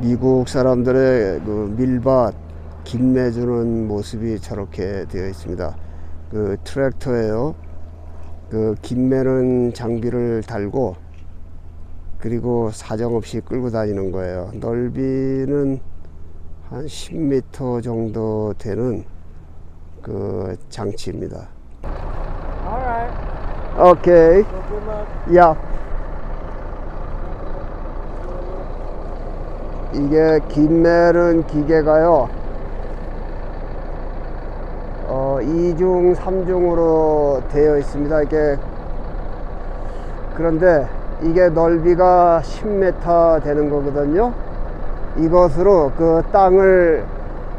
미국 사람들의 그 밀밭 김매주는 모습이 저렇게 되어 있습니다. 그 트랙터예요. 그 김매는 장비를 달고 그리고 사정없이 끌고 다니는 거예요. 넓이는 한 10m 정도 되는 그 장치입니다. 오케이. Good luck. 야. 이게 김매는 기계가요. 어, 2중, 3중으로 되어 있습니다. 이게 그런데 이게 넓이가 10m 되는 거거든요. 이것으로 그 땅을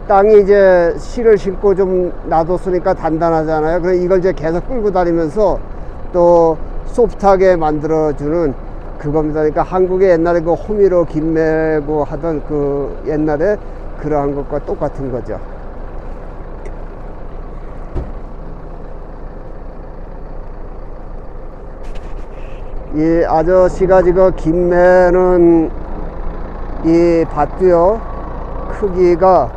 땅이 이제 씨를 심고 좀 놔뒀으니까 단단하잖아요. 그래서 이걸 이제 계속 끌고 다니면서 또 소프트하게 만들어주는 그겁니다. 그러니까 한국에 옛날에 그 호미로 김매고 하던 그 옛날에 그러한 것과 똑같은 거죠. 이 아저씨가 지금 김매는 이 밭도요 크기가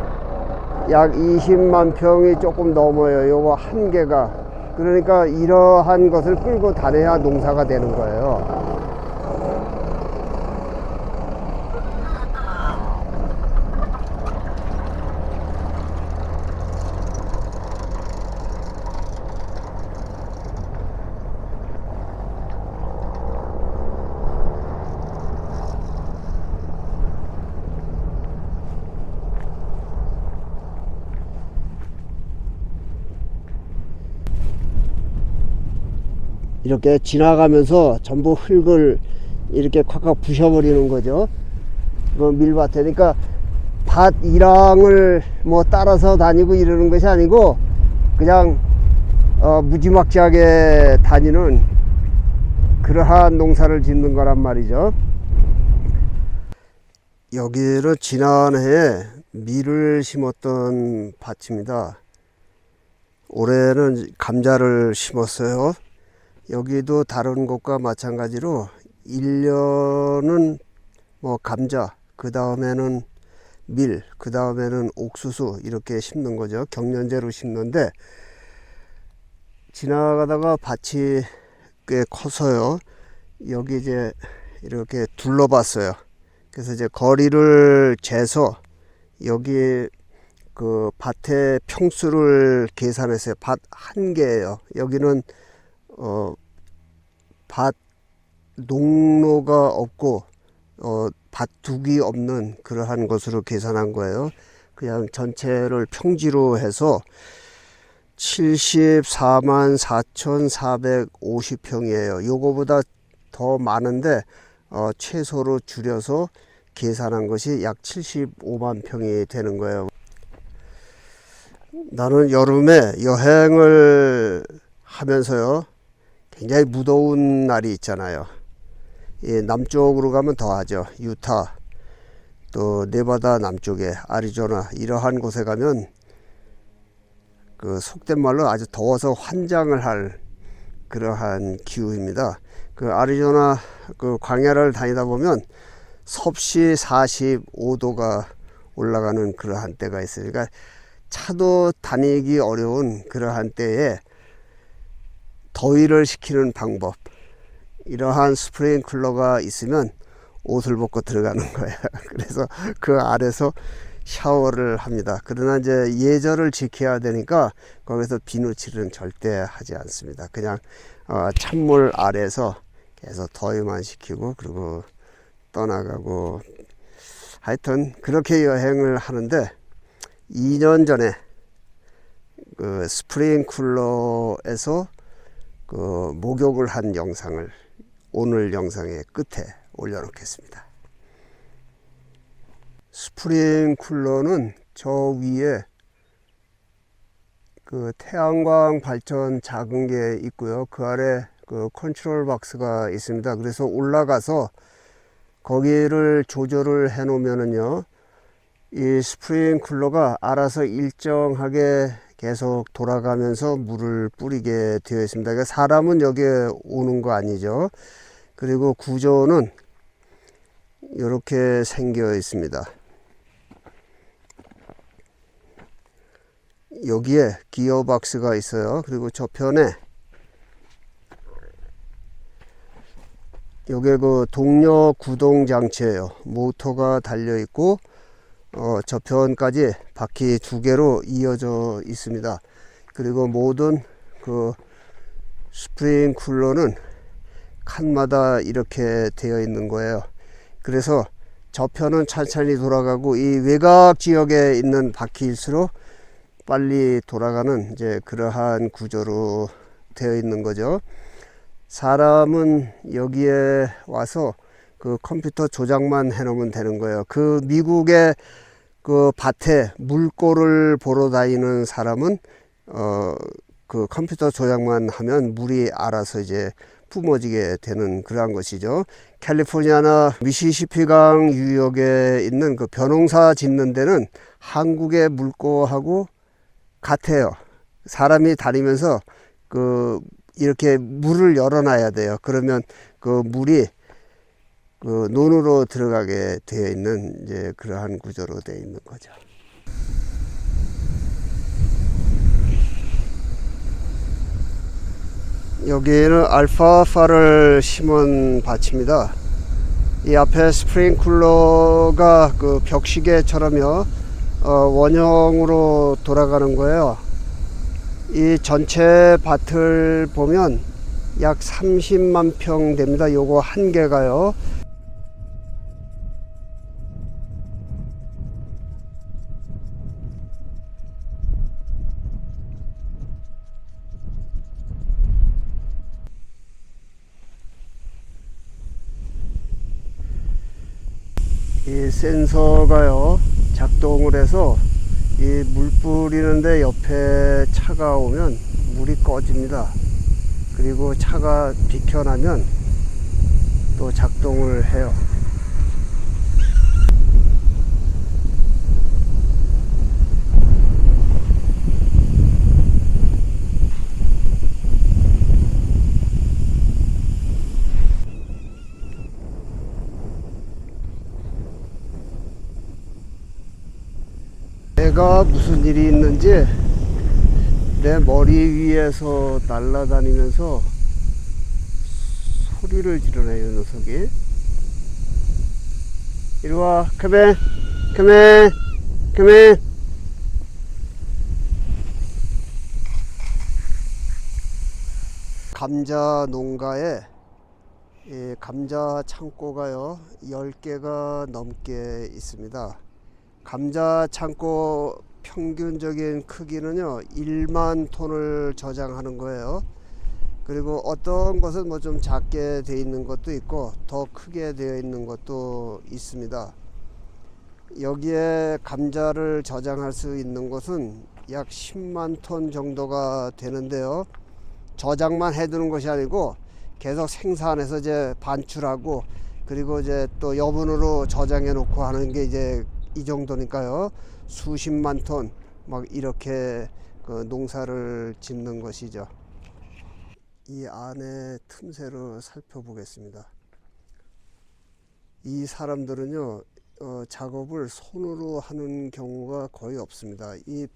약 20만 평이 조금 넘어요. 요거 한 개가. 그러니까 이러한 것을 끌고 다녀야 농사가 되는 거예요. 이렇게 지나가면서 전부 흙을 이렇게 콱콱 부셔버리는 거죠. 그 밀밭에. 그러니까 밭 이랑을 뭐 따라서 다니고 이러는 것이 아니고 그냥 어, 무지막지하게 다니는 그러한 농사를 짓는 거란 말이죠. 여기는 지난해에 밀을 심었던 밭입니다. 올해는 감자를 심었어요. 여기도 다른 곳과 마찬가지로 1년은 뭐 감자, 그 다음에는 밀, 그 다음에는 옥수수 이렇게 심는 거죠. 경년제로 심는데 지나가다가 밭이 꽤 커서요. 여기 이제 이렇게 둘러봤어요. 그래서 이제 거리를 재서 여기 그 밭의 평수를 계산했어요. 밭 한 개예요. 여기는 어, 밭 농로가 없고 어, 밭둑이 없는 그러한 것으로 계산한 거예요. 그냥 전체를 평지로 해서 74만 4,450평이에요. 요거보다 더 많은데 어, 최소로 줄여서 계산한 것이 약 75만 평이 되는 거예요. 나는 여름에 여행을 하면서요. 굉장히 무더운 날이 있잖아요. 예, 남쪽으로 가면 더하죠. 유타, 또 네바다 남쪽에 아리조나 이러한 곳에 가면 그 속된 말로 아주 더워서 환장을 할 그러한 기후입니다. 그 아리조나 그 광야를 다니다 보면 섭씨 45도가 올라가는 그러한 때가 있어요. 그러니까 차도 다니기 어려운 그러한 때에 더위를 식히는 방법 이러한 스프링클러가 있으면 옷을 벗고 들어가는 거예요. 그래서 그 아래서 샤워를 합니다. 그러나 이제 예절을 지켜야 되니까 거기서 비누칠은 절대 하지 않습니다. 그냥 어, 찬물 아래서 계속 더위만 식히고 그리고 떠나가고 하여튼 그렇게 여행을 하는데 2년 전에 그 스프링쿨러에서 그 목욕을 한 영상을 오늘 영상의 끝에 올려놓겠습니다. 스프링 쿨러는 저 위에 그 태양광 발전 작은 게 있고요. 그 아래 그 컨트롤 박스가 있습니다. 그래서 올라가서 거기를 조절을 해 놓으면은요. 이 스프링 쿨러가 알아서 일정하게 계속 돌아가면서 물을 뿌리게 되어 있습니다. 그러니까 사람은 여기에 오는 거 아니죠. 그리고 구조는 이렇게 생겨 있습니다. 여기에 기어박스가 있어요. 그리고 저편에 요게 그 동력 구동 장치예요. 모터가 달려 있고 어, 저편까지 바퀴 두 개로 이어져 있습니다. 그리고 모든 그 스프링 쿨러는 칸마다 이렇게 되어 있는 거예요. 그래서 저편은 천천히 돌아가고 이 외곽 지역에 있는 바퀴일수록 빨리 돌아가는 이제 그러한 구조로 되어 있는 거죠. 사람은 여기에 와서 그 컴퓨터 조작만 해놓으면 되는 거예요. 그 미국의 그 밭에 물고를 보러 다니는 사람은 어 그 컴퓨터 조작만 하면 물이 알아서 이제 뿜어지게 되는 그러한 것이죠. 캘리포니아나 미시시피강 유역에 있는 그 벼농사 짓는 데는 한국의 물고하고 같아요. 사람이 다니면서 그 이렇게 물을 열어놔야 돼요. 그러면 그 물이 그 논으로 들어가게 되어 있는 이제 그러한 구조로 되어 있는 거죠. 여기는 알파파를 심은 밭입니다. 이 앞에 스프링쿨러가 그 벽시계처럼요 어, 원형으로 돌아가는 거예요. 이 전체 밭을 보면 약 30만 평 됩니다. 요거 한 개가요. 이 센서가요 작동을 해서 이 물 뿌리는데 옆에 차가 오면 물이 꺼집니다. 그리고 차가 비켜나면 또 작동을 해요. 내가 무슨 일이 있는지 내 머리 위에서 날아다니면서 소리를 지르네요 녀석이. 이리와. Come come come 감자 농가에 이 감자 창고가요 10개가 넘게 있습니다 감자 창고 평균적인 크기는요 1만 톤을 저장하는 거예요. 그리고 어떤 것은 뭐 좀 작게 되어 있는 것도 있고 더 크게 되어 있는 것도 있습니다. 여기에 감자를 저장할 수 있는 곳은 약 10만 톤 정도가 되는데요. 저장만 해두는 것이 아니고 계속 생산해서 이제 반출하고 그리고 이제 또 여분으로 저장해 놓고 하는 게 이제 이 정도니까요. 수십만 톤 막 이렇게 그 농사를 짓는 것이죠. 이 안에 틈새로 살펴보겠습니다. 이 사람들은요, 어, 작업을 손으로 하는 경우가 거의 없습니다. 이,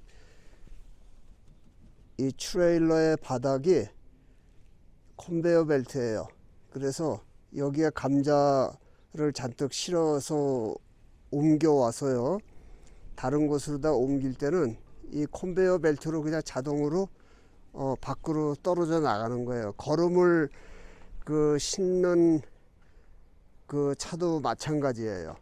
이 트레일러의 바닥이 컨베이어 벨트예요. 그래서 여기에 감자를 잔뜩 실어서 옮겨와서요. 다른 곳으로 다 옮길 때는 이 컨베이어 벨트로 그냥 자동으로 어, 밖으로 떨어져 나가는 거예요. 걸음을 그 싣는 그 차도 마찬가지예요.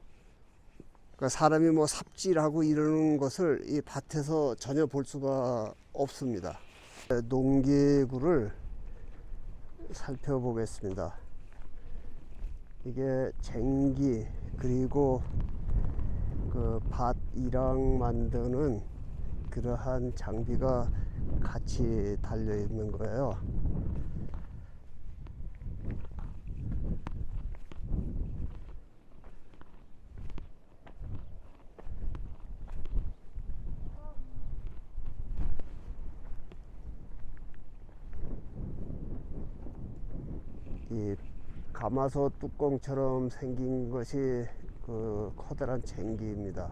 그러니까 사람이 뭐 삽질하고 이러는 것을 이 밭에서 전혀 볼 수가 없습니다. 농기구를 살펴보겠습니다. 이게 쟁기 그리고 그 밭이랑 만드는 그러한 장비가 같이 달려 있는 거예요. 이 가마솥 뚜껑처럼 생긴 것이 그 커다란 쟁기입니다.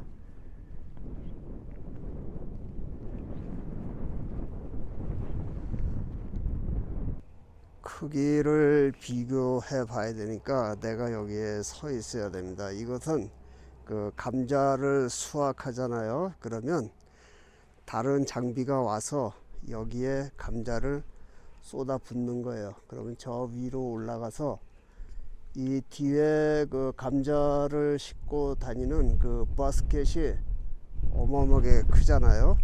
크기를 비교해 봐야 되니까 내가 여기에 서 있어야 됩니다. 이것은 그 감자를 수확하잖아요. 그러면 다른 장비가 와서 여기에 감자를 쏟아 붓는 거예요. 그러면 저 위로 올라가서 이 뒤에 그 감자를 싣고 다니는 그 바스켓이 어마어마하게 크잖아요.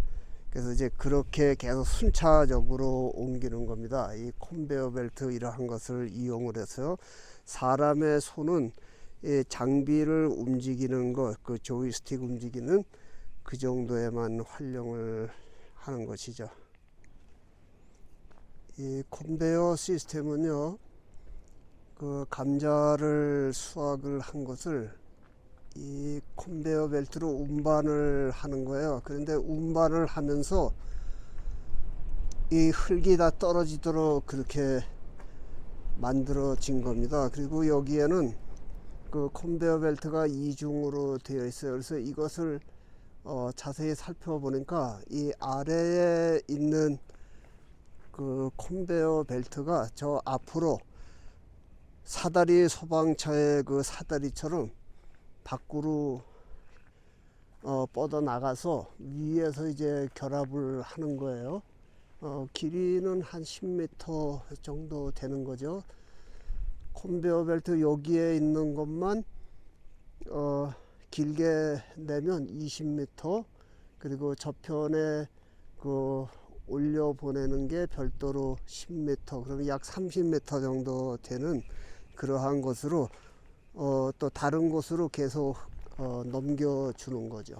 그래서 이제 그렇게 계속 순차적으로 옮기는 겁니다. 이 컨베어 벨트 이러한 것을 이용을 해서 사람의 손은 이 장비를 움직이는 것, 그 조이스틱 움직이는 그 정도에만 활용을 하는 것이죠. 이 컨베어 시스템은요, 그 감자를 수확을 한 것을 이 컨베어 벨트로 운반을 하는 거예요. 그런데 운반을 하면서 이 흙이 다 떨어지도록 그렇게 만들어진 겁니다. 그리고 여기에는 그 컨베어 벨트가 이중으로 되어 있어요. 그래서 이것을 어, 자세히 살펴보니까 이 아래에 있는 그 컨베어 벨트가 저 앞으로 사다리 소방차의 그 사다리처럼 밖으로 어, 뻗어 나가서 위에서 이제 결합을 하는 거예요. 어, 길이는 한 10m 정도 되는 거죠. 컨베어 벨트 여기에 있는 것만 어, 길게 내면 20m 그리고 저편에 그 올려 보내는 게 별도로 10m 그러면 약 30m 정도 되는 그러한 것으로 어, 또 다른 곳으로 계속 어, 넘겨주는 거죠.